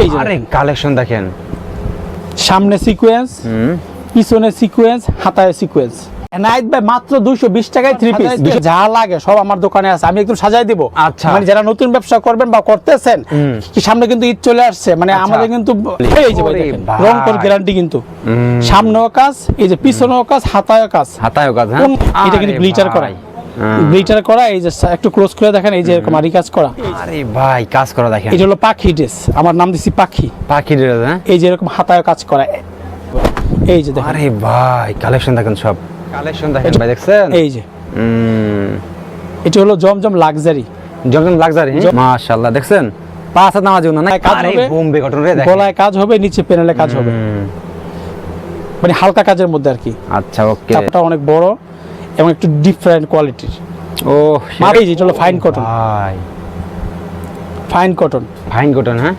এই যে আরে কালেকশন দেখেন। সামনে সিকোয়েন্স পিছনে সিকোয়েন্স হাতায় সিকোয়েন্স নাইট ভাই মাত্র দুইশো বিশ টাকায় থ্রি পিস যা লাগে সব আমার দোকানে আছে। আমি একদম সাজাই দিব। আচ্ছা। মানে যারা নতুন ব্যবসা করবেন বা করতেছেন সামনে কিন্তু ঈদ চলে আসছে? মানে আচ্ছা। আমাদের কিন্তু। রং কর গ্যারান্টি কিন্তু। সামনেও কাজ এই যে পিছনেও কাজ হাতায়ও কাজ। হাতায় কাজ হ্যাঁ? এটা কিন্তু গ্লিটার করা ভাই। হ্যাঁ। গ্লিটার করা এই যে একটু ক্লোজ করে দেখেন এই যে এরকম আরি কাজ করা। আরে ভাই কাজ করা দেখেন। এটা হলো পাখি ড্রেস আমার নাম দিছি পাখি। পাখি ড্রেস হ্যাঁ? এই যে এরকম হাতায় কাজ করা এই যে দেখেন। আরে ভাই কালেকশন দেখেন সব। কালেকশন দেখেন ভাই দেখছেন? এই যে। এটা হলো জমজম লাক্সারি জমজম লাক্সারি মাশাআল্লাহ দেখছেন? পাঁচ হাত নামাজ না? কাজ হবে। বোম্বে রে দেখেন। গলায় কাজ হবে নিচে প্যানেলে কাজ হবে। মানে হালকা কাজের মধ্যে আর কি। আচ্ছা ওকে। কাপটা অনেক বড়। এবং একটু ডিফারেন্ট কোয়ালিটির ও এই যে এটা হলো fine cotton fine cotton fine cotton হ্যাঁ?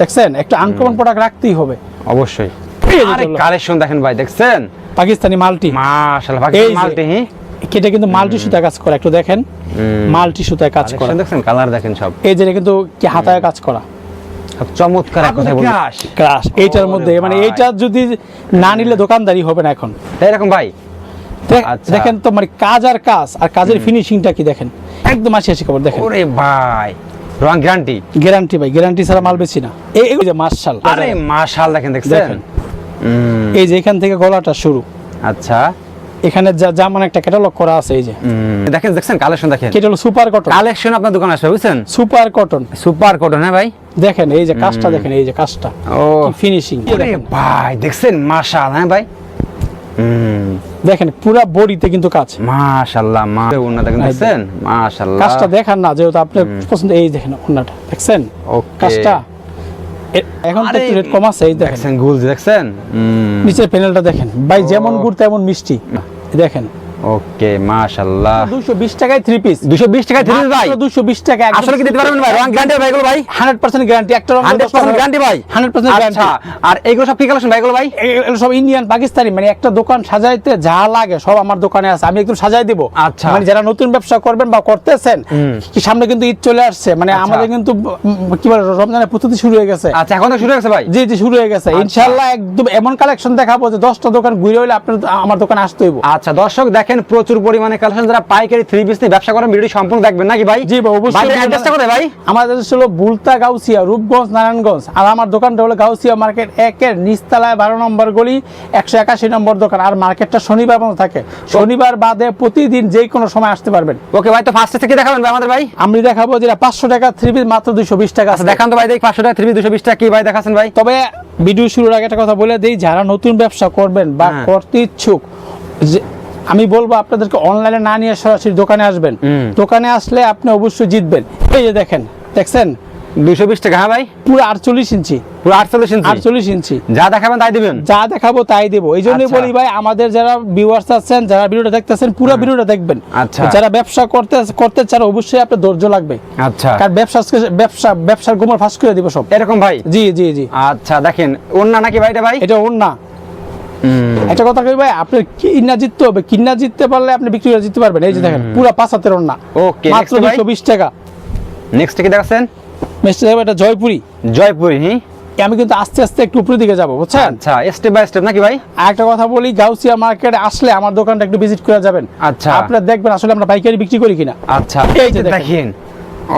দেখছেন? একটা আনকমন প্রোডাক্ট রাখতেই হবে। অবশ্যই। আরে কালেকশন দেখেন ভাই দেখছেন? পাকিস্তানি মাল্টি। মাশাআল্লাহ পাকিস্তান। মাল্টি হ্যাঁ এটা কিন্তু মাল্টি সুতায় কাজ করা একটু দেখেন। মাল্টি সুতায় কাজ করা। দেখছেন? কালার দেখেন সব। এই যে কিন্তু কি হাতায় কাজ করা? চমৎকার কথা বলুন ক্রাশ এইটার ওরে মধ্যে মানে। এইটা যদি না নিলে দোকানদারি হবে না এখন। তাই এরকম ভাই। দেখেন তো মানে কাজ আর কাজ আর কাজের ফিনিশিংটা কি দেখেন? একদম আসি আসি খবর দেখেন। ওরে ভাই রং গ্যারান্টি গ্যারান্টি ভাই গ্যারান্টি ছাড়া মাল বেশি না। এই যে মার্শাল আরে মাশাল দেখেন দেখছেন। এই যে এখান থেকে গলাটা শুরু। আচ্ছা। এখানে যা যেমন একটা ক্যাটালগ করা আছে এই যে। দেখেন দেখছেন? কালেকশন দেখেন। হলো সুপার কটন কালেকশন আপনার দোকানে আসবে বুঝছেন? সুপার কটন সুপার কটন হ্যাঁ ভাই? দেখেন এই যে কাজটা দেখেন এই যে কাজটা। ও। ফিনিশিং ভাই দেখছেন? মাশাল হ্যাঁ ভাই? দেখেন পুরা বডিতে কিন্তু কাজ। মাশাআল্লাহ মা। ওনা দেখেন দেখছেন? মাশাআল্লাহ কাজটা দেখেন না যেহেতু আপনি পছন্দ এই দেখেন ওনাটা দেখছেন? কাজটা এখন তো একটু রেট কম আছে এই দেখেন। গুল দেখছেন? নিচের প্যানেলটা দেখেন। ভাই যেমন গুড় তেমন মিষ্টি। দেখেন ওকে মাশাআল্লাহ। দুশো বিশ টাকায় থ্রি পিস 220 টাকা থ্রি ভাই? দুশো বিশ টাকা আসলে কি দিতে পারবেন ভাই? রং গ্যারান্টি ভাই এগুলো ভাই? হান্ড্রেড পার্সেন্ট গ্যারান্টি একটা রঙের 100% গ্যারান্টি ভাই? হান্ড্রেড পার্সেন্ট গ্যারান্টি আচ্ছা আর এগুলো সব কি কালেকশন ভাই এগুলো ভাই? এগুলো সব ইন্ডিয়ান পাকিস্তানি মানে একটা দোকান সাজাইতে যা লাগে সব আমার দোকানে আছে। আমি একদম সাজাই দিব। আচ্ছা। মানে যারা নতুন ব্যবসা করবেন বা করতেছেন কি সামনে কিন্তু ঈদ চলে আসছে। মানে আচ্ছা। আমাদের কিন্তু কি বলে রমজানের প্রস্তুতি শুরু হয়ে গেছে। আচ্ছা এখন তো শুরু হয়ে গেছে ভাই? জি জি শুরু হয়ে গেছে। ইনশাআল্লাহ একদম এমন কালেকশন দেখাবো যে দশটা দোকান ঘুরে হইলে আপনার আমার দোকানে আসতে হইব। আচ্ছা দর্শক দেখেন প্রচুর পরিমাণে কালেকশন যারা পাইকারি থ্রি পিস নিয়ে ব্যবসা করেন ভিডিও সম্পূর্ণ দেখবেন নাকি ভাই? জি অবশ্যই। ভাই অ্যাড্রেসটা কোথায় ভাই? আমাদের ছিল বুলতা গাউসিয়া রূপগঞ্জ নারায়ণগঞ্জ। আর আমার দোকানটা হলো গাউসিয়া মার্কেট একের নিচতলায় বারো নম্বর গলি একশো একাশি নম্বর দোকান। আর মার্কেটটা শনিবার বন্ধ থাকে। শনিবার বাদে প্রতিদিন যে কোনো সময় আসতে পারবেন। ওকে ভাই তো ফার্স্টে থেকে দেখাবেন ভাই আমাদের ভাই? আমি দেখাবো যেটা পাঁচশো টাকা থ্রি পিস মাত্র দুইশো বিশ টাকা আচ্ছা আছে। দেখান তো ভাই দেখি পাঁচশো টাকা থ্রি পিস দুশো বিশ টাকা কি ভাই দেখাচ্ছেন ভাই? তবে ভিডিও শুরুর আগে একটা কথা বলে দিই যারা নতুন ব্যবসা করবেন বা হ্যাঁ। করতে ইচ্ছুক আমি বলব আপনাদেরকে অনলাইনে না নিয়ে সরাসরি দোকানে আসবেন। দোকানে আসলে আপনি অবশ্যই জিতবেন। এই যে দেখেন দেখছেন? দুশো বিশ টাকা হ্যাঁ ভাই? পুরো আটচল্লিশ ইঞ্চি। পুরো আটচল্লিশ ইঞ্চি? আটচল্লিশ ইঞ্চি। যা দেখাবেন তাই দিবেন? যা দেখাবো তাই দেবো। এই জন্যই আচ্ছা। বলি ভাই আমাদের যারা ভিউয়ার্স আছেন যারা ভিডিওটা দেখতেছেন পুরো ভিডিওটা দেখবেন। আচ্ছা। যারা ব্যবসা করতে করতে চান অবশ্যই আপনার ধৈর্য লাগবে। আচ্ছা। কারণ ব্যবসা ব্যবসা ব্যবসার গোমর ফাঁস করে দিব সব। এরকম ভাই? জি জি জি। আচ্ছা দেখেন নাকি ভাই এটা ভাই? একটা কথা কই ভাই আপনি কিন্না জিততে হবে কিন্না জিততে পারলে আপনি বিক্রি করে জিততে পারবেন। এই যে দেখেন পুরো পাঁচ হাতের ওড়না। Okay, মাত্র ভাই? দুশো বিশ টাকা। নেক্সট কি দেখাচ্ছেন? মেসেজ হবে এটা জয়পুরি। জয়পুরি হ্যাঁ আমি কিন্তু আস্তে আস্তে একটু উপরের দিকে যাব বুঝছেন? আচ্ছা স্টেপ বাই স্টেপ নাকি ভাই? একটা কথা বলি গাউসিয়া মার্কেটে আসলে আমার দোকানটা একটু ভিজিট করে যাবেন। আচ্ছা। আপনারা দেখবেন আসলে আমরা পাইকারি বিক্রি করি কিনা। আচ্ছা এই যে দেখেন।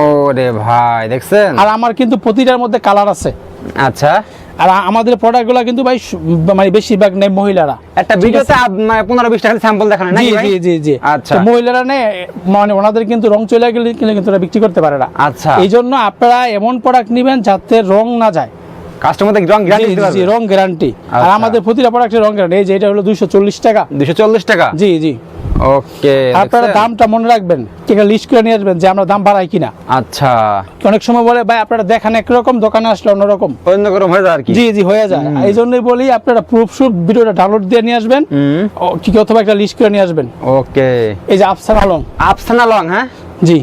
ওরে ভাই দেখছেন? আর আমার কিন্তু প্রতিটার মধ্যে কালার আছে। আচ্ছা। আর আমাদের প্রোডাক্টগুলো কিন্তু ভাই মানে বেশিরভাগ নেই মহিলারা। একটা ভিডিওতে মানে পনেরো বিশ টাকা স্যাম্পল দেখানো জি জি জি জি। আচ্ছা। মহিলারা নেই মানে ওনাদের কিন্তু রং চলে গেলে কিন্তু কিন্তু ওরা বিক্রি করতে পারে না। আচ্ছা। এই জন্য আপনারা এমন প্রোডাক্ট নেবেন যাতে রং না যায়। কাস্টমার রং গ্যারান্টি দিতে পারবে। রং গ্যারান্টি আর আচ্ছা। আমাদের প্রতিটা প্রোডাক্টের রং গ্যারান্টি এই যে এটা হলো দুইশো চল্লিশ টাকা। দুশো চল্লিশ টাকা? জি জি। ওকে আপনারা দামটা মনে রাখবেন ঠিক লিস্ট করে নিয়ে আসবেন যে আমরা দাম বাড়াই কিনা। আচ্ছা। অনেক সময় বলে ভাই আপনারা দেখান একরকম দোকানে আসলে অন্যরকম। অন্য রকম হয়ে যায় আর কি। জি জি হয়ে যায়। এই জন্যই বলি আপনারা প্রুফ শুট ভিডিওটা ডাউনলোড দিয়ে নিয়ে আসবেন। ঠিক অথবা একটা লিস্ট করে নিয়ে আসবেন। ওকে এই যে আফসান আলম আফসানা লং হ্যাঁ? জি।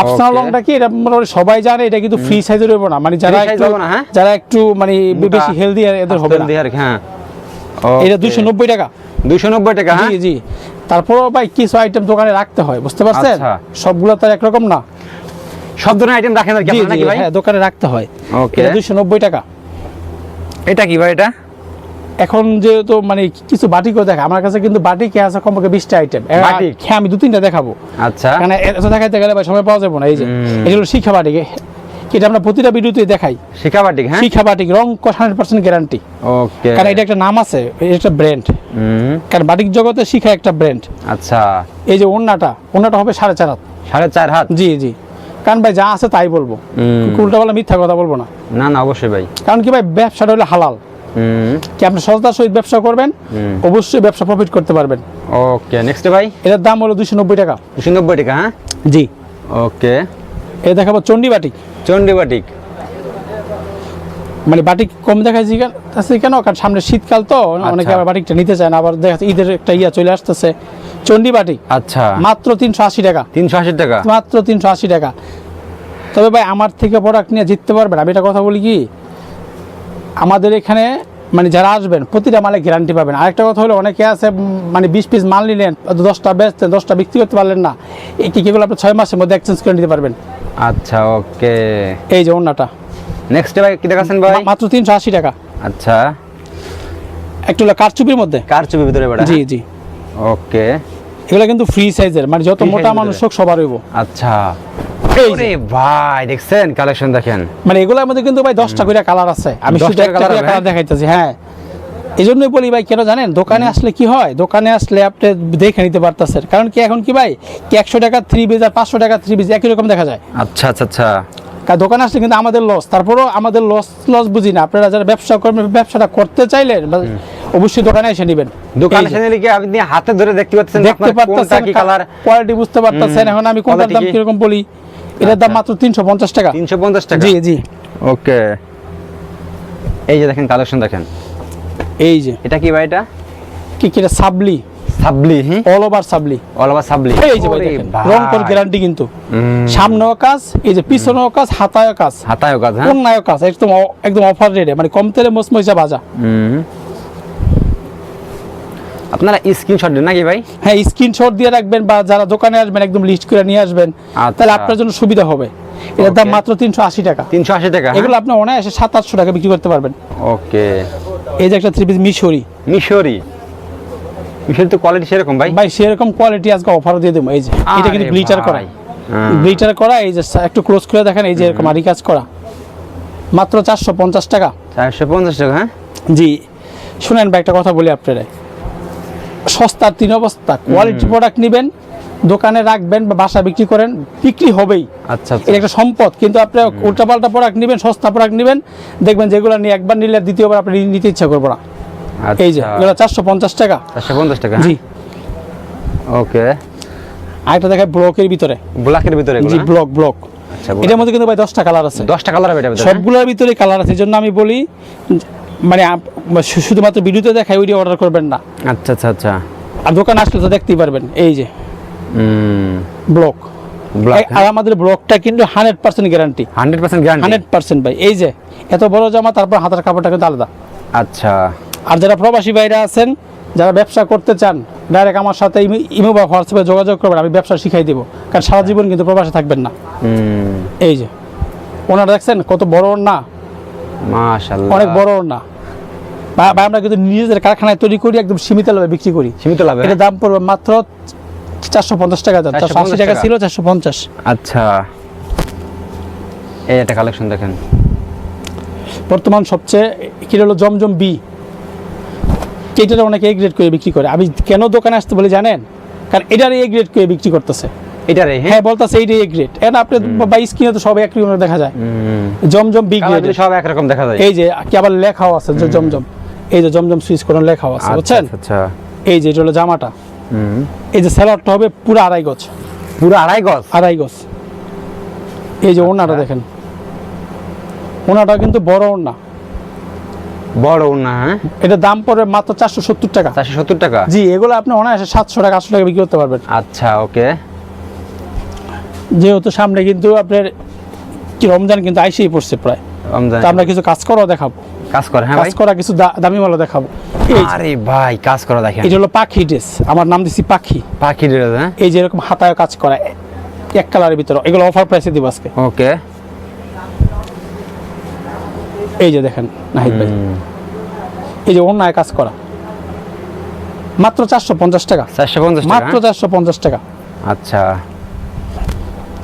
আফসান Okay. কি? এটা মোটামুটি সবাই জানে এটা কিন্তু ফ্রি সাইজের হবে না। মানে যারা একটু হ্যাঁ? যারা একটু মানে বেশি হেলদি এদের হবে না। হ্যাঁ। এটা দুশো নব্বই টাকা। দুশো নব্বই টাকা হ্যাঁ? জি জি। তারপরেও ভাই কিছু আইটেম দোকানে রাখতে হয় বুঝতে পারছেন? আচ্ছা। সবগুলো তো একরকম না। সব ধরনের আইটেম রাখেন আর কি ভাই? হ্যাঁ দোকানে রাখতে হয়। ওকে এটা দুইশো নব্বই টাকা। এটা কি ভাই এটা? এখন যেহেতু মানে কিছু বাটিকও দেখা আমার কাছে কিন্তু বাটিকে আছে কমপক্ষে বিশটা আইটেম হ্যাঁ আমি দু তিনটা দেখাবো। আচ্ছা। কারণ এত দেখাইতে গেলে ভাই সময় পাওয়া যাবে না এই যে। এগুলো শিক্ষা বাটিক। এটা আমরা প্রতিটা ভিডিওতে দেখাই। শিখাবাটিক হ্যাঁ? বাটিক রং হান্ড্রেড পার্সেন্ট গ্যারান্টি ওকে। কারণ এটা একটা নাম আছে এটা একটা ব্র্যান্ড কারণ বাটিক জগতে শিখা একটা ব্র্যান্ড আচ্ছা। এই যে ওন্নাটা ওন্নাটা হবে সাড়ে চার হাত। সাড়ে চার হাত? জি জি। কারণ ভাই যা আছে তাই বলব। উল্টা বলা মিথ্যা কথা বলব না। না না অবশ্যই ভাই। কারণ কি ভাই ব্যবসাটা হলো হালাল। কি আপনি সস্তার সহিত ব্যবসা করবেন? অবশ্যই ব্যবসা প্রফিট করতে পারবেন। ওকে নেক্সট ভাই? এটার দাম হলো দুশো নব্বই টাকা। দুশো নব্বই টাকা হ্যাঁ? জি। ওকে। এ দেখাবো চণ্ডী বাটিক। চন্ডিবাটিক মানে বাটিক কম দেখাইছি কেন আছে কেন? কারণ সামনে শীতকাল তো অনেকে আচ্ছা। আবার বাটিকটা নিতে চায় না আবার দেখা যাচ্ছে ঈদের একটা ইয়া চলে আসতেছে। চণ্ডী বাটিক। আচ্ছা। মাত্র তিনশো আশি টাকা। তিনশো আশি টাকা? মাত্র তিনশো আশি টাকা। তবে ভাই আমার থেকে প্রোডাক্ট নিয়ে জিততে পারবেন? আমি এটা কথা বলি কি? আমাদের এখানে মানে যারা আসবেন প্রতিটা মালে গ্যারান্টি পাবেন। আরেকটা কথা হলো অনেকে আছে মানে বিশ পিস মাল নিলেন দশটা বেচতেন দশটা বিক্রি করতে পারলেন না। এই কি কেগুলো আপনি ছয় মাসের মধ্যে এক্সচেঞ্জ করে নিতে পারবেন? আচ্ছা ওকে। এই যে অন্যটা নেক্সট ভাই কি দেখাচ্ছেন ভাই? মাত্র তিনশো আশি টাকা। আচ্ছা। একটু হলো কারচুপির মধ্যে। কার ছবি ভিতরে জি জি। ওকে। এগুলো কিন্তু ফ্রি সাইজের মানে যত মোটা মানুষ হোক সবার হইব। আচ্ছা। ভাই দেখছেন? কালেকশন দেখেন। মানে এগুলোর মধ্যে কিন্তু ভাই দশটা করে কালার আছে। আমি শুধু একটা করে কালার দেখাইতেছি হ্যাঁ। এই জন্যই বলি ভাই কেন জানেন? দোকানে আসলে কি হয়? দোকানে আসলে আপনি দেখে নিতে পারতেছেন। কারণ কি এখন কি ভাই? কি একশো টাকা থ্রি পিস আর পাঁচশো টাকা থ্রি পিস একই রকম দেখা যায়। আচ্ছা আচ্ছা আচ্ছা। কারণ দোকানে আসলে কিন্তু আমাদের লস তারপরেও আমাদের লস লস বুঝি না। আপনারা যারা ব্যবসা করবেন ব্যবসাটা করতে চাইলেন অবশ্যই দোকানে এসে নেবেন। দোকানে এসে নিলে কি আপনি হাতে ধরে দেখতে পাচ্ছেন দেখতে পারতেছেন কালার কোয়ালিটি বুঝতে পারতেছেন। এখন আমি কোনটার দাম কি? কীরকম বলি? এটার দাম মাত্র তিনশো পঞ্চাশ টাকা। তিনশো পঞ্চাশ টাকা? জি জি। ওকে। এই যে দেখেন কালেকশন দেখেন। এই যে। এটা কি ভাই এটা? কি কি এটা? সাবলি। সাবলি অল ওভার সাবলি। অল ওভার সাবলি। এই যে ভাই দেখেন রং কর গ্যারান্টি কিন্তু। হুম, সামনেও কাজ এই যে পিছনেও কাজ হাতায়ও কাজ। হাতায়ও কাজ হ্যাঁ? অন্যায় কাজ একদম একদম অফার রেটে মানে কম তেলে মসমসা ভাজা। হুম। আপনারা স্ক্রিনশট দেন নাকি ভাই? হ্যাঁ স্ক্রিনশট দিয়ে রাখবেন বা যারা দোকানে আসবেন একদম লিস্ট করে নিয়ে আসবেন আচ্ছা। তাহলে আপনার জন্য সুবিধা হবে। এটার দাম মাত্র তিনশো আশি টাকা। তিনশো আশি টাকা হ্যাঁ? এগুলো আপনি অনায়াসে সাত আটশো টাকা বিক্রি করতে পারবেন। ওকে এই যে একটা থ্রি পিস মিশরি। মিশরি? মিশরি তো কোয়ালিটি সেরকম ভাই? ভাই সেরকম কোয়ালিটি আজকে অফারও দিয়ে দেবো। এই যে এটা কিন্তু গ্লিটার করা। হ্যাঁ। গ্লিটার করা এই যে একটু ক্লোজ করে দেখেন এই যে এরকম আরি কাজ করা। মাত্র চারশো পঞ্চাশ টাকা। চারশো পঞ্চাশ টাকা হ্যাঁ? জি। শুনেন ভাই একটা কথা বলি আপনারা। সস্তার তিন অবস্থা। কোয়ালিটি প্রোডাক্ট নেবেন দোকানে রাখবেন বা বাসা বিক্রি করেন বিক্রি হবেই। আচ্ছা আচ্ছা। এটা একটা সম্পদ কিন্তু আপনি উল্টাপাল্টা প্রোডাক্ট নেবেন সস্তা প্রোডাক্ট নেবেন দেখবেন যেগুলো নিয়ে একবার নিলে দ্বিতীয়বার আপনি নিতে ইচ্ছা করব না। এই যে আচ্ছা। এগুলো চারশো পঞ্চাশ টাকা। চারশো পঞ্চাশ টাকা? জি। ওকে। আরেকটা দেখায় ব্লকের ভিতরে। ব্ল্যাকের ভিতরে জি ব্লক ব্লক। আচ্ছা এটার মধ্যে কিন্তু ভাই দশটা কালার আছে। দশটা কালার হবে সবগুলোর ভিতরে কালার আছে। এই জন্য আমি বলি মানে শুধুমাত্র ভিডিওতে দেখায় ওইটা অর্ডার করবেন না। আচ্ছা আচ্ছা আচ্ছা। আর দোকান আসলে তো দেখতেই পারবেন এই যে। ব্লক। আর আমাদের ব্লকটা কিন্তু hundred percent guarantee hundred percent guarantee hundred percent ভাই এই যে এত বড় জামা তারপর হাতের কাপড়টা কিন্তু আলাদা। আচ্ছা। আর যারা প্রবাসী বাইরে আছেন যারা ব্যবসা করতে চান ডাইরেক্ট আমার সাথে ইমো- ইমো বা হোয়াটসঅ্যাপে যোগাযোগ করবেন আমি ব্যবসা শিখাই দিব। কারণ সারা জীবন কিন্তু প্রবাসে থাকবেন না। এই যে ওনারা দেখছেন কত বড় না মাশাআল্লাহ অনেক বড় না বা আমরা কিন্তু নিজেদের কারখানায় তৈরি করি একদম সীমিত লাভে বিক্রি করি। সীমিত লাভে এটা দাম পড়বে মাত্র চারশো পঞ্চাশ টাকা দাম চারশো আশি টাকা। ছিল চারশো পঞ্চাশ। আচ্ছা। এই একটা কালেকশন দেখেন। বর্তমান সবচেয়ে কি হলো জমজম বি। এটার অনেকে এ গ্রেড করে বিক্রি করে। আমি কেন দোকানে আসতে বলে জানেন? কারণ এটার এ গ্রেড করে বিক্রি করতেছে। এটারে হ্যাঁ? হ্যাঁ বলতেছে এইটাই এ গ্রেড এখন আপনি বা স্ক্রিনে তো সব একই দেখা যায়। জমজম বি গ্রেড সব একরকম দেখা যায়। এই যে কি আবার লেখাও আছে জমজম। এই যে জমজম সুইচ করে লেখাও আছে আচ্ছা বুঝছেন? আচ্ছা, আচ্ছা। এই যে এটা হলো জামাটা। এই যে স্যালাডটা হবে পুরো আড়াই গজ। পুরো আড়াই গজ? আড়াই গজ। এই যে ওনাটা আচ্ছা। দেখেন। ওনাটা কিন্তু বড় ওনা বড় না হ্যাঁ? এটা দাম পড়বে মাত্র চারশো সত্তর টাকা। চারশো সত্তর টাকা? জি এগুলো আপনি অনায়াসে সাতশো টাকা আটশো টাকা বিক্রি করতে পারবেন। আচ্ছা ওকে। যেহেতু সামনে কিন্তু আপনার কি রমজান কিন্তু আইসেই পড়ছে প্রায়। রমজান। আমরা কিছু কাজ করাও দেখাবো। কাজ করে হ্যাঁ কাজ করা কিছু দামি মালও দেখাবো। আরে ভাই কাজ করা দেখেন। এটা হলো পাখি ড্রেস আমার নাম দিছি পাখি। পাখি ড্রেস হ্যাঁ? এই যে এরকম হাতায় কাজ করা এক কালারের ভিতরে এগুলো অফার প্রাইসে দিব আজকে। ওকে। এই যে দেখেন নাহিদ ভাই। এই যে অন্যায় কাজ করা। মাত্র চারশো পঞ্চাশ টাকা। চারশো পঞ্চাশ মাত্র চারশো পঞ্চাশ টাকা। আচ্ছা।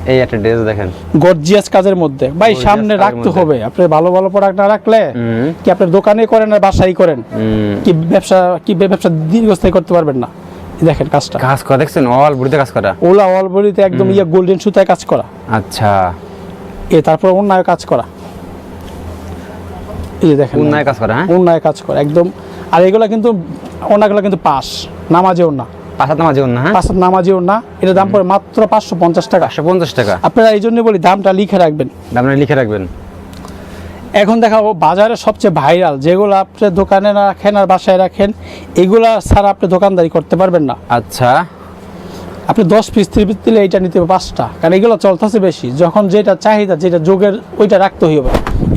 এই একটা ড্রেস দেখেন। গর্জিয়াস কাজের মধ্যে। ভাই সামনে রাখতে হবে। আপনি ভালো ভালো প্রোডাক্ট না রাখলে কি আপনার দোকানে করেন আর বাসায় করেন? কি ব্যবসা কি ব্যবসা দীর্ঘস্থায়ী করতে পারবেন না? দেখেন কাজটা। কাজ করা দেখছেন? অল বুড়িতে কাজ করা? ওলা অল বডিতে একদম ইয়ে গোল্ডেন সুতায় কাজ করা। আচ্ছা। এ তারপর অন্যায় কাজ করা। এই যে দেখেন উন্নয় কাজ করা হ্যাঁ? অন্যায় কাজ করা একদম। আর এগুলা কিন্তু অন্যগুলো কিন্তু পাস। নামাজেও না। পাঁচাত নামাজ না হ্যাঁ? পাঁচ নামাজেও না এটা দাম পড়ে মাত্র পাঁচশো পঞ্চাশ টাকা। পাঁচশো পঞ্চাশ টাকা। আপনারা এই জন্য বলি দামটা লিখে রাখবেন। আপনারা লিখে রাখবেন। এখন দেখাবো বাজারে সবচেয়ে ভাইরাল যেগুলো আপনি দোকানে রাখেন আর বাসায় রাখেন এগুলা ছাড়া আপনি দোকানদারি করতে পারবেন না। আচ্ছা। আপনি দশ পিস থ্রি পিস দিলে এইটা নিতে হবে পাঁচটা কারণ এগুলো চলতেছে বেশি। যখন যেটা চাহিদা যেটা যোগের ওইটা রাখতে হইবে।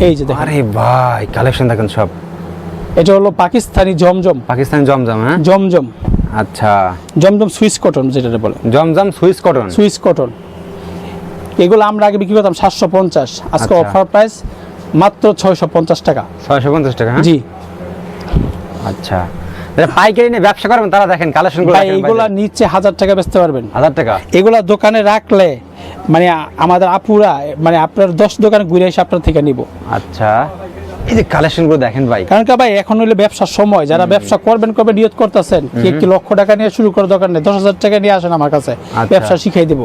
এই যে আরে ভাই কালেকশন দেখেন সব। এটা হলো পাকিস্তানি জমজম। পাকিস্তানি জমজম হ্যাঁ? জমজম। আচ্ছা। জমজম সুইস কটন যেটা বলে। জমজম সুইস কটন? Swiss cotton. এগুলো আমরা আগে বিক্রি করতাম সাতশো পঞ্চাশ। আজকে আচ্ছা। অফার প্রাইস মাত্র ছয়শো পঞ্চাশ টাকা। ছয়শো পঞ্চাশ টাকা হ্যাঁ? জি। আচ্ছা। পাইকারি নিয়ে ব্যবসা করবেন তারা দেখেন কালেকশন ভাই এগুলা। নিচে হাজার টাকা বেচতে পারবেন। হাজার টাকা? এগুলা দোকানে রাখলে মানে আমাদের আপুরা মানে আপনার দশ দোকানে ঘুরে এসে আপনার থেকে নিব। আচ্ছা। এই যে কালেকশনগুলো দেখেন ভাই। কারণ কি ভাই এখন হইলে ব্যবসার সময় যারা ব্যবসা করবেন কবে নিয়ত করতেছেন। কি একটি লক্ষ টাকা নিয়ে শুরু করে দোকান নেই? দশ হাজার টাকা নিয়ে আসেন আমার কাছে। আচ্ছা। ব্যবসা শিখাই দিব।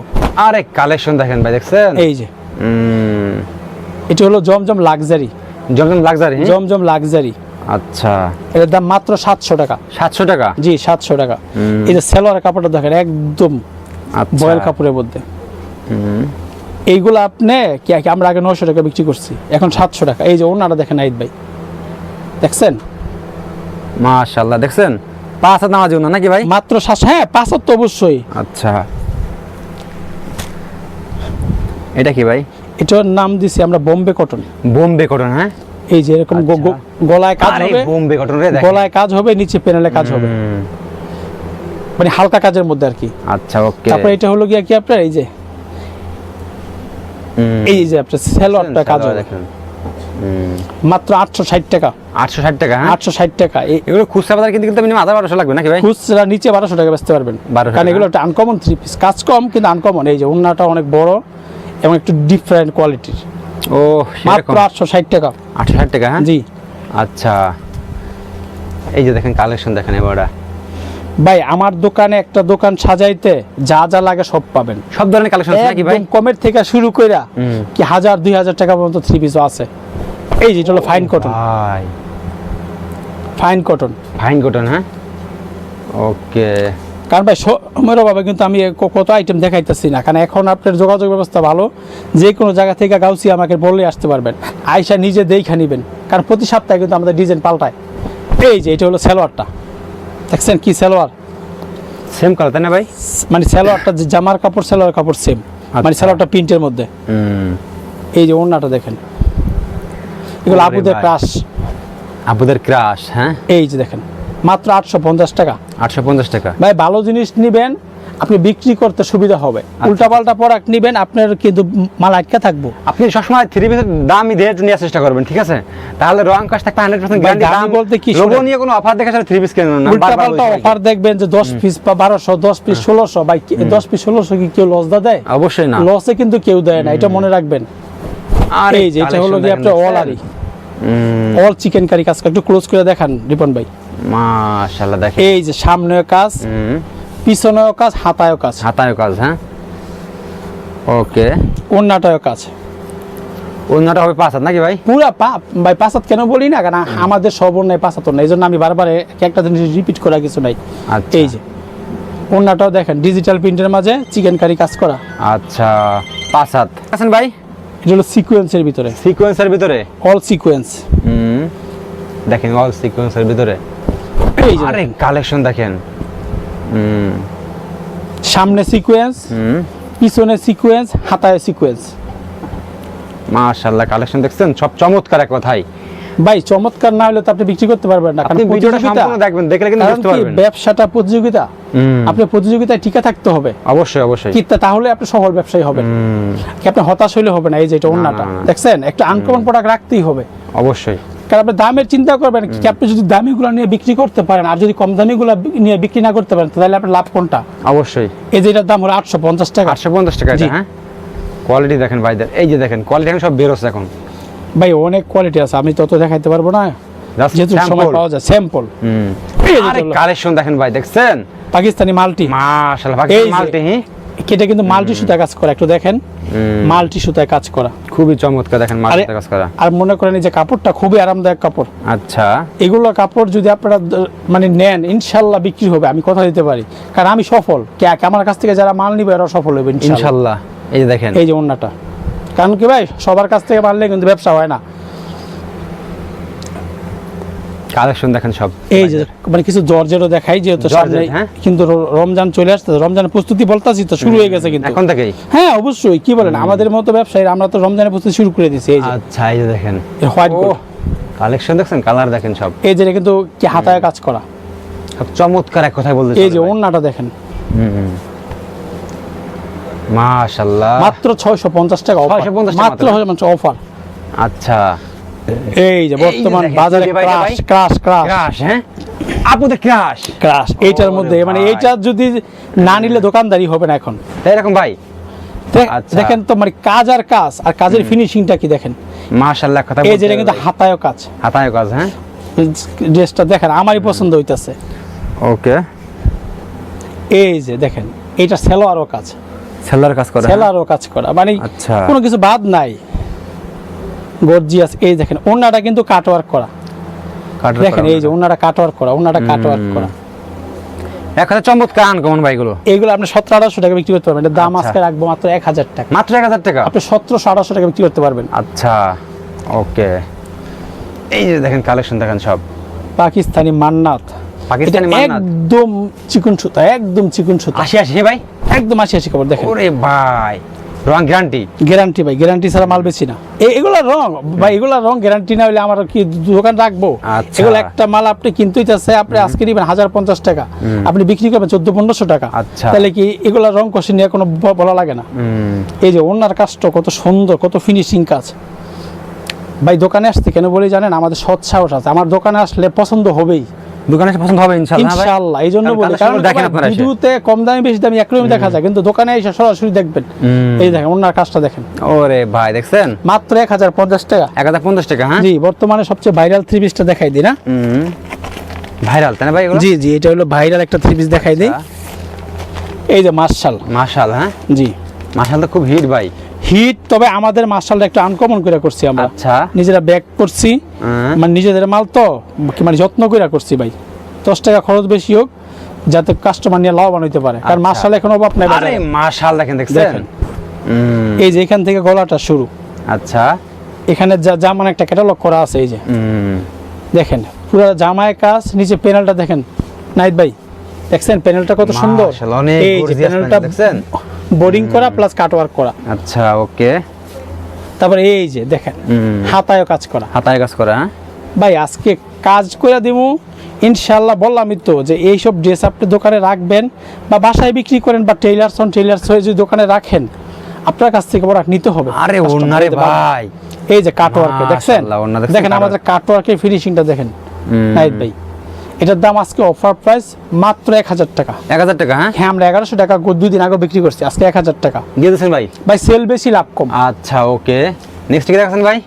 আরে কালেকশন দেখেন ভাই দেখছেন? এই যে। এটি হলো জমজম লাক্সারি জমজম লাক্সারি জমজম লাক্সারি আচ্ছা। এটার দাম মাত্র সাতশো টাকা। সাতশো টাকা? জি সাতশো টাকা। এই যে সেলোয়ার কাপড়টা দেখেন একদম আচ্ছা। বয়েল কাপড়ের মধ্যে। এইগুলো আপনি কি আমরা আগে নশো টাকা বিক্রি করছি এখন সাতশো টাকা। এই যে ওনারা দেখেন আইদ ভাই। দেখছেন? মাশাআল্লাহ দেখছেন? পাঁচ হাত নামাজ নাকি ভাই? মাত্র সাতশো হ্যাঁ পাঁচশো তো অবশ্যই। আচ্ছা। এটা কি ভাই? এটার নাম দিছি আমরা বোম্বে কটন। বোম্বে কটন হ্যাঁ? এই যে এরকম গো- গলায় কাজ হবে। বোম্বে কটন রে দেখেন। গলায় কাজ হবে নিচে প্যানেলে কাজ হবে। মানে হালকা কাজের মধ্যে আর কি। আচ্ছা ওকে। তারপরে এটা হলো গিয়া কি আপনার এই যে এই যে আপনার সেলোয়ারটা কাজ দেখেন। মাত্র আটশো ষাট টাকা। আটশো ষাট টাকা হ্যাঁ? আটশো ষাট টাকা। এগুলো খুচরা বাজার কিন্তু কিন্তু মিনিমাম হাজার বারোশো লাগবে নাকি ভাই? খুচরা নিচে বারোশো টাকা বেচতে পারবেন। 1200 কারণ এগুলো একটা আনকমন থ্রি পিস কাজ কম কিন্তু আনকমন এই যে ওনাটা অনেক বড় এবং একটু ডিফারেন্ট কোয়ালিটির ও মাত্র আটশো ষাট টাকা। আটশো ষাট টাকা হ্যাঁ? জি। আচ্ছা। এই যে দেখেন কালেকশন দেখেন এবারটা। ভাই আমার দোকানে একটা দোকান সাজাইতে যা যা লাগে সব পাবেন। সব ধরনের কালেকশন আছে নাকি ভাই? কমের থেকে শুরু কইরা কি হাজার দুই হাজার টাকা পর্যন্ত থ্রি পিসও আছে। এই যে এটা হলো ফাইন কটন ভাই। ফাইন কটন ফাইন কটন হ্যাঁ? ওকে কারণ ভাই সময়ের অভাবে কিন্তু আমি কত আইটেম দেখাইতেছি না। কারণ এখন আপনার যোগাযোগ ব্যবস্থা ভালো যে কোনো জায়গা থেকে গাউসি আমাকে বললে আসতে পারবেন। আইসা নিজে দেখা নিবেন। কারণ প্রতি সপ্তাহে কিন্তু আমাদের ডিজাইন পাল্টায়। এই যে এটা হলো সালোয়ারটা। দেখছেন কি সালোয়ার? সেম কালার তাই না ভাই? মানে সালোয়ারটা যে জামার কাপড় সালোয়ার কাপড় সেম মানে আচ্ছা। সালোয়ারটা প্রিন্টের মধ্যে। এই যে ওড়নাটা দেখেন। এগুলো আবুদের ক্রাশ আপুদের ক্রাশ হ্যাঁ? এই যে দেখেন। মাত্র আটশো পঞ্চাশ টাকা। আটশো পঞ্চাশ টাকা। ভাই ভালো জিনিস নিবেন আপনি বিক্রি করতে সুবিধা হবে। আচ্ছা। উল্টা পাল্টা প্রোডাক্ট নিবেন আপনার কিন্তু মাল আটকা থাকব। আপনি সবসময় থ্রি পিসের দামই দিয়ে নেওয়ার চেষ্টা করবেন ঠিক আছে? তাহলে রং কাজ থাকবে হান্ড্রেড পার্সেন্ট গ্যারান্টি দাম বলতে কি লোগো নিয়ে কোনো অফার দেখে থ্রি পিস কেন না উল্টা পাল্টা অফার দেখবেন যে দশ পিস বা বারোশো দশ পিস ষোলোশো কি- দশ পিস ষোলোশো কি কেউ লস দা দেয়? অবশ্যই না। লসে কিন্তু কেউ দেয় না এটা মনে রাখবেন। আর এই যে এটা হলো কি আপনার অল আরি। অল চিকেন কারি কাজ একটু ক্লোজ করে দেখান রিপন ভাই। মাশাআল্লাহ দেখেন। এই যে সামনেও কাজ। পিছনেও কাজ হাতায়ও কাজ। হাতায়ও কাজ হ্যাঁ? ওকে। অন্যটায়ও কাজ। অন্যটা হবে পাঁচ হাত নাকি ভাই? পুরা ভাই পাঁচাত কেন বলি না কারণ আমাদের সব অন্যায় পাঁচাত না এই জন্য আমি বারবার এক একটা জিনিস রিপিট করা কিছু নাই। আচ্ছা। এই যে অন্যটাও দেখেন ডিজিটাল প্রিন্টের মাঝে চিকেন কারি কাজ করা। আচ্ছা পাঁচ হাত। আছেন ভাই? এটা হলো সিকোয়েন্সের ভিতরে। সিকোয়েন্সের ভিতরে? অল সিকোয়েন্স হুম। দেখেন অল সিকোয়েন্সের ভিতরে। এই যে আরে কালেকশন দেখেন। সামনে সিকোয়েন্স পিছনে সিকোয়েন্স হাতায় সিকোয়েন্স মাশাআল্লাহ কালেকশন দেখছেন? সব চমৎকার এক কথাই। ভাই চমৎকার না হলে তো আপনি বিক্রি করতে পারবেন না আপনি ভিডিওটা সম্পূর্ণ দেখবেন দেখলে কিন্তু বুঝতে পারবেন। ব্যবসাটা প্রতিযোগিতা। আপনি প্রতিযোগিতায় টিকে থাকতে হবে। অবশ্যই অবশ্যই। কি তাহলে আপনি সফল ব্যবসায়ী হবেন। কি আপনি হতাশ হলে হবে না এই যে এটা না। দেখছেন? একটা আনকমন প্রোডাক্ট রাখতেই হবে। অবশ্যই। কারণ আপনি দামের চিন্তা করবেন কি আপনি যদি দামিগুলো নিয়ে বিক্রি করতে পারেন আর যদি কম দামিগুলো নিয়ে বিক্রি না করতে পারেন তাহলে আপনার লাভ কোনটা? অবশ্যই। এই যে এটার দাম হলো আটশো পঞ্চাশ টাকা। আটশো পঞ্চাশ টাকা হ্যাঁ? কোয়ালিটি দেখেন ভাই এই যে দেখেন কোয়ালিটি এখন সব বেরোচ্ছে এখন। ভাই অনেক কোয়ালিটি আছে আমি তত দেখাইতে পারব না। যেহেতু সময়। পাওয়া যায় স্যাম্পল এই যে আরে কালেকশন দেখেন ভাই দেখছেন? পাকিস্তানি মাল্টি। মাশাআল্লাহ পাকিস্তান। মাল্টি এটা কিন্তু মাল্টি সুতায় কাজ করা একটু দেখেন। মাল্টি সুতায় কাজ করা। খুবই চমৎকার দেখেন মাল্টি কাজ করা। আর মনে করেন এই যে কাপড়টা খুবই আরামদায়ক কাপড়। আচ্ছা। এগুলো কাপড় যদি আপনারা মানে নেন ইনশাল্লাহ বিক্রি হবে আমি কথা দিতে পারি। কারণ আমি সফল। কে আমার কাছ থেকে যারা মাল নিবে এরা সফল হবে ইনশাল্লাহ। ইনশাআল্লাহ এই যে দেখেন। এই যে অন্যটা কারণ কি ভাই সবার কাছ থেকে মারলে কিন্তু ব্যবসা হয় না। কালেকশন দেখেন সব। এই যে মানে কিছু জর্জেরও দেখাই যেহেতু সামনে হ্যাঁ? কিন্তু রমজান চলে আসছে রমজানের প্রস্তুতি বলতাছি তো শুরু হয়ে গেছে কিন্তু। এখন থেকেই। হ্যাঁ অবশ্যই কি বলেন আমাদের মতো ব্যবসায়ী আমরা তো রমজানের প্রস্তুতি শুরু করে দিয়েছি এই যে। আচ্ছা এই যে দেখেন। হোয়াইট কালেকশন দেখছেন কালার দেখেন সব। এই যে কিন্তু কি হাতায় কাজ করা। চমৎকার এক কথায় বলতে এই যে অন্যটা দেখেন। মাশাআল্লাহ মাত্র ছয়শো পঞ্চাশ টাকা offer। 650 টাকা মাত্র মাত্র। অফার। আচ্ছা। এই যে বর্তমান বাজারে ক্রাশ ক্রাশ ক্রাশ ক্রাশ হ্যাঁ? আপুদের ক্রাশ ক্রাশ এইটার মধ্যে মানে। এইটা যদি না নিলে দোকানদারি হবে না এখন। এরকম ভাই? আচ্ছা। দেখেন তো মানে কাজ আর কাজ আর কাজের ফিনিশিংটা কি দেখেন? মাশাআল্লাহ কথা এই যে এটা কিন্তু হাতায়ও কাজ। হাতায় কাজ হ্যাঁ? ড্রেসটা দেখেন আমারই পছন্দ হইতাছে। ওকে। এই যে দেখেন এইটা সেলোয়ারও কাজ। সেলার কাজ করে হ্যাঁ? সেলারও কাজ করা। মানে আচ্ছা। কোনো কিছু বাদ নাই। গর্জিয়াস এই দেখেন ওনাটা কিন্তু কাটওয়ার্ক করা। দেখেন এই যে ওনাটা কাটওয়ার্ক করা ওনাটা কাটওয়ার্ক। করা। কথা চমৎকার আনকমন ভাইগুলো। এইগুলো আপনি সতেরো আঠারোশো টাকা বিক্রি করতে পারবেন। এটার দাম আচ্ছা। আজকে রাখব মাত্র এক হাজার টাকা। মাত্র এক হাজার টাকা? আপনি সতেরোশো আঠারোশো টাকা বিক্রি করতে পারবেন। আচ্ছা ওকে। এই যে দেখেন কালেকশন দেখেন সব। পাকিস্তানি মান্নাত। পাকিস্তানি মান্নাত। একদম চিকুন সুতা একদম চিকুন সুতা আশি আশি ভাই? একদম আশি আশি খবর দেখেন। ওরে ভাই। রং গ্যারান্টি গ্যারান্টি ভাই গ্যারান্টি ছাড়া মাল বেশি না। এগুলা রং ভাই এগুলা রং গ্যারান্টি না হলে আমার কি দোকান রাখব? আচ্ছা। এগুলো একটা মাল আপনি কিনতেই চাচ্ছে আপনি আজকে নিবেন হাজার পঞ্চাশ টাকা। আপনি বিক্রি করবেন চোদ্দ পনেরোশো টাকা। আচ্ছা। তাহলে কি এগুলা রং কষে নিয়ে কোনো বলা লাগে না? এই যে ওনার কাজটা কত সুন্দর কত ফিনিশিং কাজ। ভাই দোকানে আসতে কেন বলে জানেন? আমাদের সৎ সাহস আছে। আমার দোকানে আসলে পছন্দ হবেই। দোকানে এসে পছন্দ হবে ইনশাআল্লাহ ইনশাআল্লাহ এই জন্য বলি কারণ দেখেন আপনারা ভিডিওতে কম দামে বেশি দামে একরকমই দেখা যায় কিন্তু দোকানে এসে সরাসরি দেখবেন। এই দেখেন ওনার কাজটা দেখেন। ওরে ভাই দেখছেন? মাত্র এক হাজার পঞ্চাশ টাকা। এক হাজার পঞ্চাশ টাকা হ্যাঁ? জি বর্তমানে সবচেয়ে ভাইরাল থ্রি পিসটা দেখাই দিই না? ভাইরাল তাই না ভাই জি জি এটা হলো ভাইরাল একটা থ্রি পিস দেখাই দিই। এই যে মার্শাল। মাশাল হ্যাঁ? জি। মাশাল তো খুব হিট ভাই। হিট তবে আমাদের মার্শালটা একটু আনকমন করে করছি আমরা। আচ্ছা। নিজেরা ব্যাক করছি। মানে নিজেদের মাল তো মানে যত্ন করে করছি ভাই। দশ টাকা খরচ বেশি হোক যাতে কাস্টমার নিয়ে লাভবান হইতে পারে। কারণ আচ্ছা। মার্শাল এখন অভাব নাই আরে বাজারে। মাশাল দেখেন। দেখছেন। এই যে এখান থেকে গলাটা শুরু। আচ্ছা। এখানে যা জামান একটা ক্যাটালগ করা আছে এই যে। দেখেন পুরো জামায় কাজ নিচে প্যানেলটা দেখেন। নাইট ভাই দেখছেন? প্যানেলটা কত সুন্দর। এই প্যানেলটা দেখছেন? বোর্ডিং করা প্লাস কাটওয়ার্ক করা। আচ্ছা ওকে তারপরে এই যে দেখেন হুম। হাতায়ও কাজ করা। হাতায় কাজ করা হ্যাঁ? ভাই আজকে কাজ করে দিব ইনশাল্লাহ বললামই তো যে এইসব ড্রেস আপনি দোকানে রাখবেন বা বাসায় বিক্রি করেন বা টেইলার্স অন টেইলার্স হয়ে যদি দোকানে রাখেন আপনার কাছ থেকে প্রোডাক্ট নিতে হবে। আরে ওনারে ভাই। এই যে কাটওয়ার্কে দেখছেন? দেখেন? আমাদের কাটওয়ার্কের ফিনিশিংটা দেখেন। নাইট ভাই এটার দাম আজকে অফার প্রাইস মাত্র এক হাজার টাকা। এক হাজার টাকা হ্যাঁ? হ্যাঁ আমরা এগারোশো টাকা দুই দিন আগে বিক্রি করছি আজকে এক হাজার টাকা। দিয়ে দিয়েছেন ভাই? ভাই সেল বেশি লাভ কম। আচ্ছা ওকে। নেক্সট কি দেখাচ্ছেন ভাই?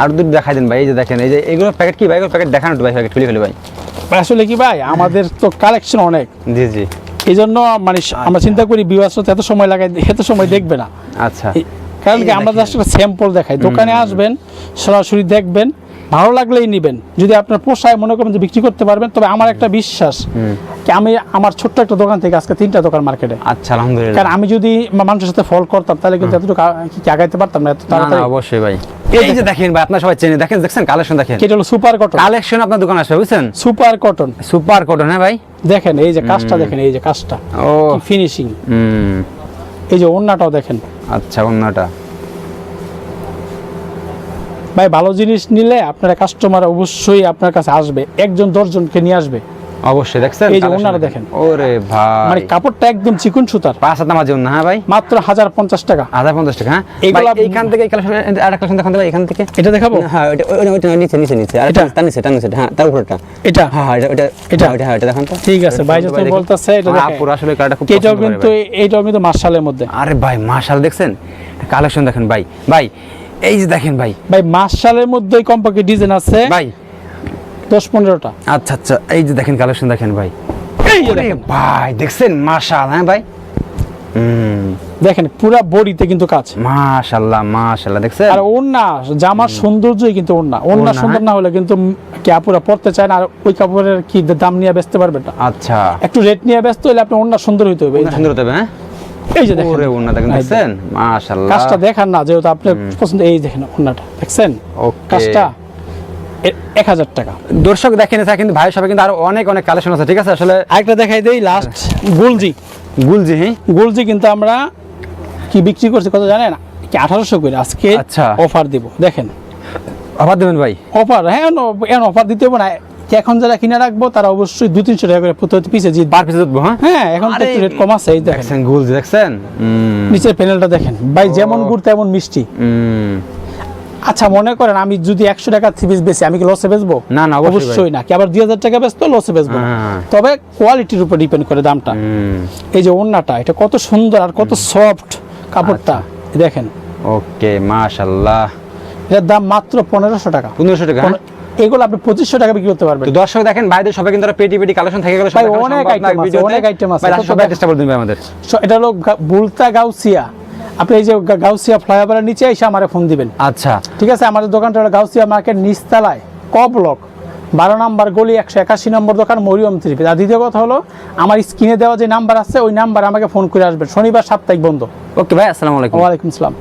আর দুটো দেখাই দেন ভাই এই যে দেখেন এই যে এগুলো প্যাকেট কি ভাই? এগুলো প্যাকেট দেখানো ভাই প্যাকেট খুলে ফেলে ভাই। আসলে কি ভাই আমাদের তো কালেকশন অনেক। জি জি। এই জন্য মানে আমরা চিন্তা করি বিবাস এত সময় লাগাই এত সময় দেখবে না। আচ্ছা। কারণ কি আমরা। জাস্ট একটা স্যাম্পল দেখাই। দোকানে আসবেন সরাসরি দেখবেন ভালো লাগলেই নেবেন। যদি আপনার পোষায় মনে করেন যে বিক্রি করতে পারবেন তবে আমার একটা বিশ্বাস আমি আমার ছোট্ট একটা দোকান থেকে আজকে তিনটা দোকান মার্কেটে। আচ্ছা আলহামদুলিল্লাহ। কারণ আমি যদি মানুষের সাথে ফল করতাম তাহলে কিন্তু এতটুকু কি আগাইতে পারতাম না এত তাড়াতাড়ি। অবশ্যই ভাই। এই যে দেখেন। ভাই আপনার সবাই চেনে দেখেন দেখছেন? কালেকশন দেখেন। এটা হলো সুপার কটন কালেকশন আপনার দোকান আসবে বুঝছেন? সুপার কটন সুপার কটন হ্যাঁ ভাই? দেখেন এই যে কাজটা দেখেন এই যে কাজটা। ও। ফিনিশিং হুম। এই যে ওন্নাটাও দেখেন। আচ্ছা অন্যটা ভাই ভালো জিনিস নিলে আপনারা কাস্টমার অবশ্যই আপনার কাছে আসবে একজন দশজনকে নিয়ে আসবে। অবশ্যই দেখছেন? এই যে ওনারা দেখেন। ওরে মানে কাপড়টা একদম চিকুন সুতার। পাঁচ হাত নামার জন্য হ্যাঁ ভাই? মাত্র হাজার পঞ্চাশ টাকা। হাজার পঞ্চাশ টাকা হ্যাঁ? এইখান থেকে এই কালেকশন আর কালেকশন দেখান এখান থেকে। এটা দেখাবো? হ্যাঁ ওটা ওটা ওটা নিচে নিচে নিচে। আর এটা? তার নিচে তার নিচে হ্যাঁ তার উপরটা। এটা? হ্যাঁ হ্যাঁ এটা এটা এটা? হ্যাঁ এটা দেখান তো। ঠিক আছে ভাই ভাই। বলতেছে এটা আমার দেখেন। আপুর আসলে কালারটা খুব এটাও কিন্তু ভাই। কিন্তু মধ্যে। আরে ভাই মাশাল দেখছেন? কালেকশন দেখেন ভাই। ভাই এই যে দেখেন ভাই। ভাই মার্শালের মধ্যে কমপক্ষে ডিজাইন আছে। ভাই। দশ পনেরোটা। আচ্ছা আচ্ছা এই যে দেখেন কালেকশন দেখেন ভাই। ভাই দেখছেন? মাশাল হ্যাঁ ভাই? হুম। দেখেন পুরা বডিতে কিন্তু কাজ। মাশাল্লাহ মাশাল্লাহ দেখছেন? আর ওন্না জামার সৌন্দর্যই কিন্তু ওন্না ওন্না সুন্দর হ্যাঁ। না হলে কিন্তু কি আপুরা পড়তে চায় না আর ওই কাপড়ের কি দাম নিয়ে বেচতে পারবে না আচ্ছা। একটু রেট নিয়ে ব্যস্ত হলে আপনি ওন্না সুন্দর হইতে হবে। সুন্দর হতে হবে হ্যাঁ? এই যে দেখেন। ওরে ওনা দেখেন দেখছেন? মাশাল্লাহ কাজটা দেখান না যেহেতু আপনার পছন্দ এই দেখেন ওন্নাটা দেখছেন? কাজটা এক হাজার টাকা। দর্শক দেখেন এটা কিন্তু ভাই সবাই কিন্তু আরও অনেক অনেক কালেকশন আছে ঠিক আছে? আসলে আরেকটা দেখাই দেই লাস্ট গুলজি। গুলজি হ্যাঁ? গুলজি কিন্তু আমরা কি বিক্রি করছি কত জানেন? কি আঠারোশো করে আজকে আচ্ছা। অফার দিব দেখেন। আবার দেবেন ভাই? অফার হ্যাঁ অফার দিতে হবে না। এখন যারা কিনে রাখব তারা অবশ্যই দু তিনশো টাকা করে প্রতি পিসে জিতবে পার পিসে দেবো হ্যাঁ? হ্যাঁ এখন একটু রেট কম আছে এই দেখেন। গুলজি দেখছেন? নিচের প্যানেলটা দেখেন। ভাই যেমন গুড় তেমন মিষ্টি। আচ্ছা মনে করেন আমি যদি একশো টাকা থ্রি পিস বেশি আমি কি লসে বেচবো? না, না, অবশ্যই না। কি আবার দুই হাজার টাকা বেচতো লসে বেচবো হ্যাঁ। তবে কোয়ালিটির উপর ডিপেন্ড করে দামটা। এই যে ওন্নাটা এটা কত সুন্দর আর কত সফট কাপড়টা। আচ্ছা। দেখেন। ওকে মাশাল্লাহ এটার দাম মাত্র পনেরোশো টাকা। পনেরোশো টাকা হ্যাঁ? এগুলো আপনি পঁচিশশো টাকা বিক্রি করতে পারবেন। দর্শক দেখেন ভাইদের সবাই কিন্তু পেটি পেটি কালেকশন থেকে গেল অনেক item আছে, অনেক item আছে। সবাই চেষ্টা করে দিন ভাই আমাদের এটা হলো বুলতা গাউসিয়া। আপনি এই যে গাউসিয়া ফ্লাইওভারের নিচে এসে আমারে ফোন দিবেন। আচ্ছা। ঠিক আছে আমাদের দোকানটা হলো গাউসিয়া মার্কেট নিচতলায় ক ব্লক বারো নম্বর গলি একশো একাশি নম্বর দোকান মরিয়ম থ্রি আর দ্বিতীয় কথা হলো আমার স্ক্রিনে দেওয়া যে নাম্বার আছে ওই নাম্বার আমাকে ফোন করে আসবেন। শনিবার সাপ্তাহিক বন্ধ। ওকে ভাই আসসালামু আলাইকুম। ওয়ালাইকুম আসসালাম।